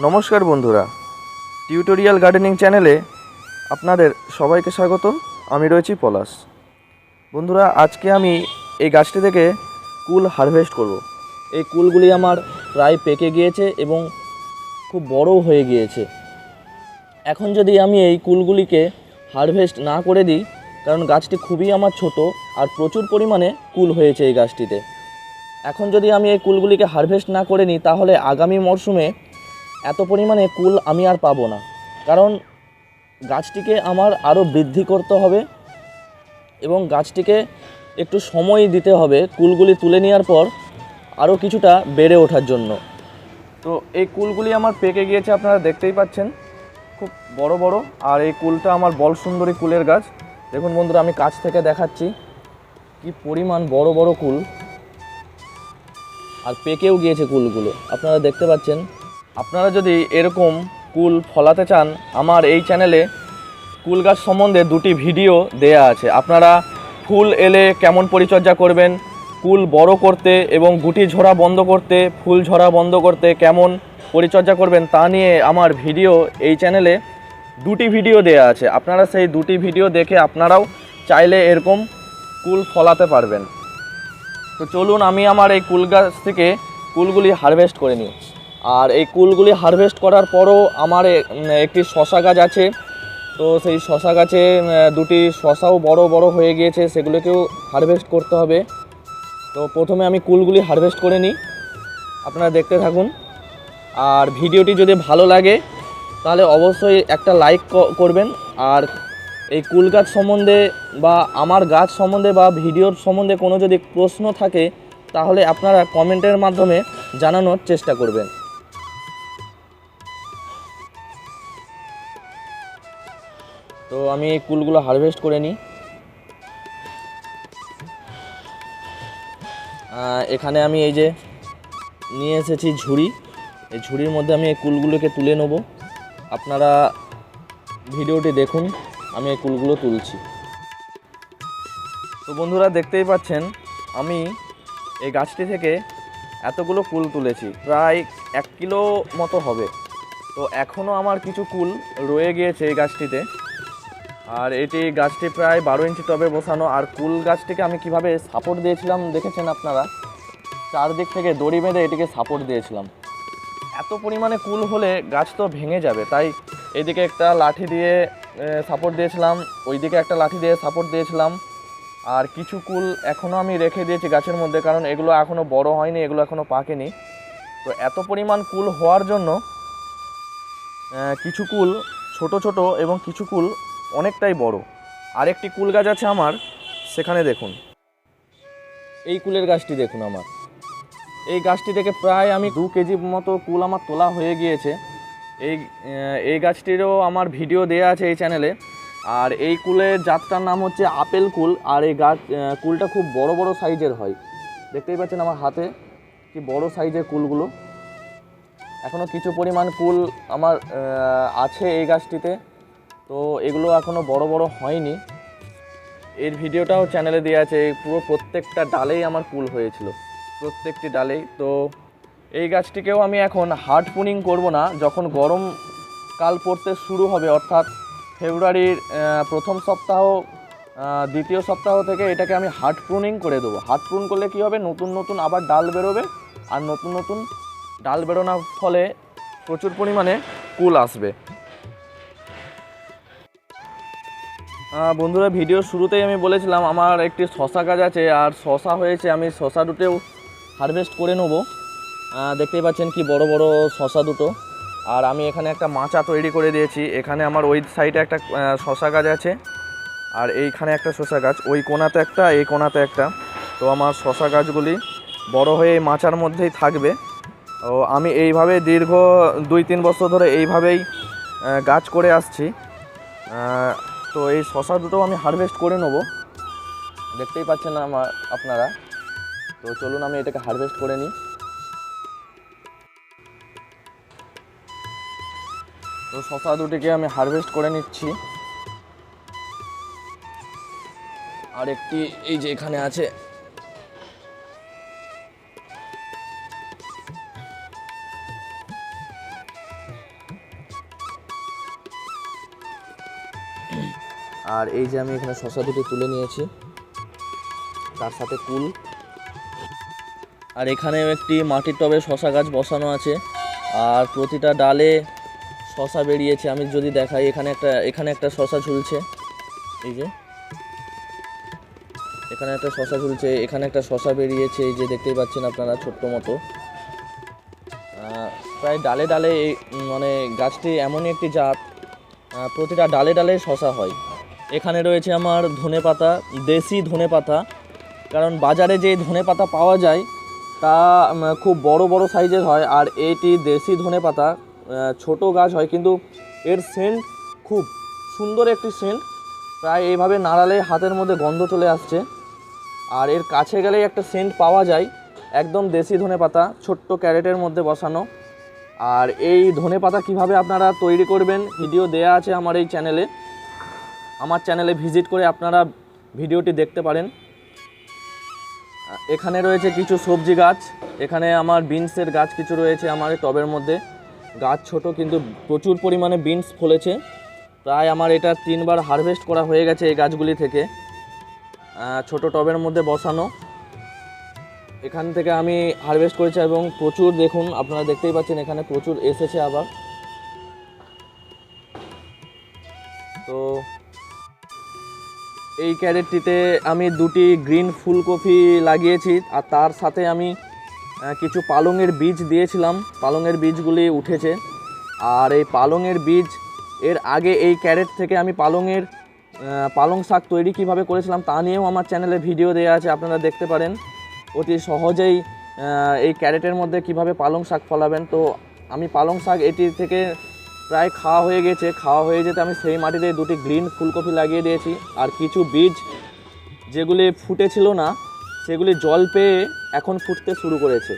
নমস্কার বন্ধুরা। Tutorial gardening চ্যানেলে আপনাদের সবাইকে স্বাগত আমি রয়েছি পলাশ। বন্ধুরা, আজকে আমি এই গাছটি থেকে কুল হারভেস্ট করব। এই কুলগুলি আমার প্রায় পেকে গিয়েছে এবং খুব বড়ও হয়ে গিয়েছে। এখন যদি আমি এই কুলগুলিকে হারভেস্ট না করে দিই, কারণ গাছটি খুবই আমার ছোট আর প্রচুর পরিমাণে কুল হয়েছে এই গাছটিতে। এখন যদি আমি এই কুলগুলিকে হারভেস্ট না করে নিই, তাহলে আগামী মরশুমে এত পরিমাণে কুল আমি আর পাবো না। কারণ গাছটিকে আমার আরও বৃদ্ধি করতে হবে এবং গাছটিকে একটু সময় দিতে হবে কুলগুলি তুলে নেওয়ার পর আরও কিছুটা বেড়ে ওঠার জন্য। তো এই কুলগুলি আমার পেকে গিয়েছে, আপনারা দেখতেই পাচ্ছেন। খুব বড় বড়। আর এই কুলটা আমার বল সুন্দরী কুলের গাছ। দেখুন বন্ধুরা, আমি কাছ থেকে দেখাচ্ছি কি পরিমাণ বড় বড় কুল। আর পেকেও গিয়েছে কুলগুলো। আপনারা দেখতে পাচ্ছেন আপনারা যদি এরকম কুল ফলাতে চান, আমার এই চ্যানেলে কুল গাছ সম্বন্ধে দুটি ভিডিও দেয়া আছে। আপনারা ফুল এলে কেমন পরিচর্যা করবেন, কুল বড় করতে এবং গুটি ঝরা বন্ধ করতে, ফুল ঝরা বন্ধ করতে কেমন পরিচর্যা করবেন তা নিয়ে আমার ভিডিও এই চ্যানেলে দুটি ভিডিও দেয়া আছে। আপনারা সেই দুটি ভিডিও দেখে আপনারাও চাইলে এরকম কুল ফলাতে পারবেন। তো চলুন আমি আমার এই কুল গাছ থেকে কুলগুলি হারভেস্ট করে নিই। আর এই কুলগুলি হারভেস্ট করার পরও আমার একটি শশা গাছ আছে। তো সেই শশা গাছে দুটি শশাও বড় বড় হয়ে গিয়েছে, সেগুলোকেও হারভেস্ট করতে হবে। তো প্রথমে আমি কুলগুলি হারভেস্ট করে নিই। আপনারা দেখতে থাকুন। আর ভিডিওটি যদি ভালো লাগে, তাহলে অবশ্যই একটা লাইক করবেন। আর এই কুল গাছ সম্বন্ধে বা আমার গাছ সম্বন্ধে বা ভিডিওর সম্বন্ধে কোনো যদি প্রশ্ন থাকে, তাহলে আপনারা কমেন্টের মাধ্যমে জানানোর চেষ্টা করবেন। আমি এই কুলগুলো হারভেস্ট করে নিই। এখানে আমি এই যে নিয়ে এসেছি ঝুড়ি। এই ঝুড়ির মধ্যে আমি এই কুলগুলোকে তুলে নেব। আপনারা ভিডিওটি দেখুন, আমি এই কুলগুলো তুলছি। তো বন্ধুরা, দেখতেই পাচ্ছেন, আমি এই গাছটি থেকে এতগুলো কুল তুলেছি, প্রায় এক কিলো মতো হবে। তো এখনও আমার কিছু কুল রয়ে গিয়েছে এই গাছটিতে। আর এটি গাছটি প্রায় বারো ইঞ্চি টবে বসানো। আর কুল গাছটিকে আমি কীভাবে সাপোর্ট দিয়েছিলাম দেখেছেন আপনারা? চারদিক থেকে দড়ি বেঁধে এটিকে সাপোর্ট দিয়েছিলাম। এত পরিমাণে কুল হলে গাছ তো ভেঙে যাবে, তাই এদিকে একটা লাঠি দিয়ে সাপোর্ট দিয়েছিলাম, ওইদিকে একটা লাঠি দিয়ে সাপোর্ট দিয়েছিলাম। আর কিছু কুল এখনও আমি রেখে দিয়েছি গাছের মধ্যে, কারণ এগুলো এখনও বড় হয়নি, এগুলো এখনও পাকেনি। তো এত পরিমাণ কুল হওয়ার জন্য কিছু কুল, ছোট ছোট এবং কিছু কুল অনেকটাই বড়। আরেকটি কুল গাছ আছে আমার, সেখানে দেখুন। এই কুলের গাছটি দেখুন আমার। এই গাছটি থেকে প্রায় আমি দু কেজি মতো কুল আমার তোলা হয়ে গিয়েছে। এই এই গাছটিরও আমার ভিডিও দেওয়া আছে এই চ্যানেলে। আর এই কুলের জাতটার নাম হচ্ছে আপেল কুল, আর এই গাছ কুলটা খুব বড় বড় সাইজের হয়। দেখতেই পাচ্ছেন আমার হাতে কি বড় সাইজের কুলগুলো। এখনও কিছু পরিমাণ কুল আমার আছে এই গাছটিতে। তো এগুলো এখনও বড় বড় হয়নি। এর ভিডিওটাও চ্যানেলে দেওয়া আছে পুরো প্রত্যেকটা ডালেই আমার কুল হয়েছিল, প্রত্যেকটি ডালেই। তো এই গাছটিকেও আমি এখন হার্ড পুনিং করব না, যখন গরম কাল পড়তে শুরু হবে, অর্থাৎ ফেব্রুয়ারির প্রথম সপ্তাহ দ্বিতীয় সপ্তাহ থেকে এটাকে আমি হার্ড প্রুনিং করে দেবো। হার্ড প্রুন করলে কী হবে? নতুন নতুন আবার ডাল বেরোবে, আর নতুন নতুন ডাল বেরোনোর ফলে প্রচুর পরিমাণে কুল আসবে। বন্ধুরা ভিডিও শুরুতেই আমি বলেছিলাম, আমার একটি শশা গাছ আছে, আর শশা হয়েছে, আমি শশা দুটোও হারভেস্ট করে নেব। দেখতেই পাচ্ছেন কি বড় বড় শশা দুটো। আর আমি এখানে একটা মাচা তৈরি করে দিয়েছি। এখানে আমার ওই সাইডে একটা শশা গাছ আছে, আর এইখানে একটা শশা গাছ। ওই কোনাতে একটা, এই কোনাতে একটা। তো আমার শশা গাছগুলি বড় হয়ে এই মাচার মধ্যেই থাকবে। ও আমি এইভাবে দীর্ঘ দুই তিন বছর ধরে এইভাবেই গাছ করে আসছি। তো এই শশা দুটো আমি হারভেস্ট করে নেব। দেখতেই পাচ্ছেন আমার আপনারা। তো চলুন আমি এটাকে হারভেস্ট করে নিই। তো শশা দুটিকে আমি হারভেস্ট করে নিচ্ছি। আর একটি এই যে এখানে আছে আর এই যে আমি এখানে শশা দুটো তুলে নিয়েছি, তার সাথে কুল। আর এখানেও একটি মাটির টবে শশা গাছ বসানো আছে, আর প্রতিটা ডালে শশা বেরিয়েছে। আমি যদি দেখাই, এখানে একটা এখানে একটা শশা ঝুলছে। এই যে। এখানে একটা শশা ঝুলছে, এখানে একটা শশা বেরিয়েছে, এই যে দেখতেই পাচ্ছেন আপনারা ছোট্ট মতো। প্রায় ডালে ডালে মানে গাছটি এমনই একটি জাত প্রতিটা ডালে ডালে শশা হয়। এখানে রয়েছে আমার ধনে পাতা, দেশি ধনে পাতা। কারণ বাজারে যে ধনে পাতা পাওয়া যায়, তা খুব বড় বড় সাইজের হয়, আর এটি দেশি ধনে পাতা ছোট গাছ হয়, কিন্তু এর সেন্ট খুব সুন্দর একটি সেন্ট প্রায় এইভাবে নাড়ালে হাতের মধ্যে গন্ধ চলে আসছে। আর এর কাছে গেলেই একটা সেন্ট পাওয়া যায়, একদম দেশি ধনে পাতা, ছোট্ট ক্যারেটের মধ্যে বসানো। আর এই ধনে পাতা কীভাবে আপনারা তৈরি করবেন, ভিডিও দেয়া আছে আমার এই চ্যানেলে আমার চ্যানেলে ভিজিট করে আপনারা ভিডিওটি দেখতে পারেন। এখানে রয়েছে কিছু সবজি গাছ, এখানে আমার বিনসের গাছ কিছু রয়েছে আমার টবের মধ্যে। গাছ ছোট কিন্তু প্রচুর পরিমাণে বিনস ফলেছে। প্রায় আমার এটা তিনবার হারভেস্ট করা হয়ে গেছে এই গাছগুলি থেকে। ছোট টবের মধ্যে বসানো। এখান থেকে আমি হারভেস্ট করেছি এবং প্রচুর দেখুন, আপনারা দেখতেই পাচ্ছেন এখানে প্রচুর এসেছে আবার। এই ক্যারেটটিতে আমি দুটি গ্রিন ফুলকপি লাগিয়েছি আর তার সাথে আমি কিছু পালংয়ের বীজ দিয়েছিলাম। পালংয়ের বীজগুলি উঠেছে। আর এই পালংয়ের বীজ, এর আগে এই ক্যারেট থেকে আমি পালংয়ের পালং শাক তৈরি কীভাবে করেছিলাম তা নিয়েও আমার চ্যানেলে ভিডিও দেওয়া আছে, আপনারা দেখতে পারেন। অতি সহজেই এই ক্যারেটের মধ্যে কীভাবে পালং শাক ফলাবেন। তো আমি পালং শাক এটি থেকে প্রায় খাওয়া হয়ে গেছে। খাওয়া হয়ে যেতে আমি সেই মাটিতে দুটি গ্রিন ফুলকপি লাগিয়ে দিয়েছি। আর কিছু বীজ যেগুলি ফুটেছিল না, সেগুলি জল পেয়ে এখন ফুটতে শুরু করেছে।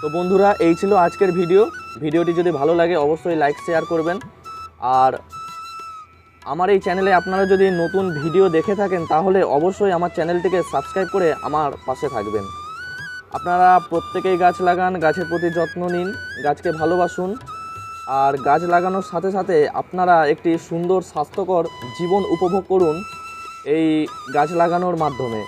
তো বন্ধুরা, এই ছিল আজকের ভিডিও। ভিডিওটি যদি ভালো লাগে, অবশ্যই লাইক, শেয়ার করবেন। আর আমার এই চ্যানেলে আপনারা যদি নতুন ভিডিও দেখে থাকেন, তাহলে অবশ্যই আমার চ্যানেলটিকে সাবস্ক্রাইব করে আমার পাশে থাকবেন। আপনারা প্রত্যেকেই গাছ লাগান, গাছের প্রতি যত্ন নিন, গাছকে ভালোবাসুন। আর গাছ লাগানোর সাথে সাথে আপনারা একটি সুন্দর স্বাস্থ্যকর জীবন উপভোগ করুন এই গাছ লাগানোর মাধ্যমে।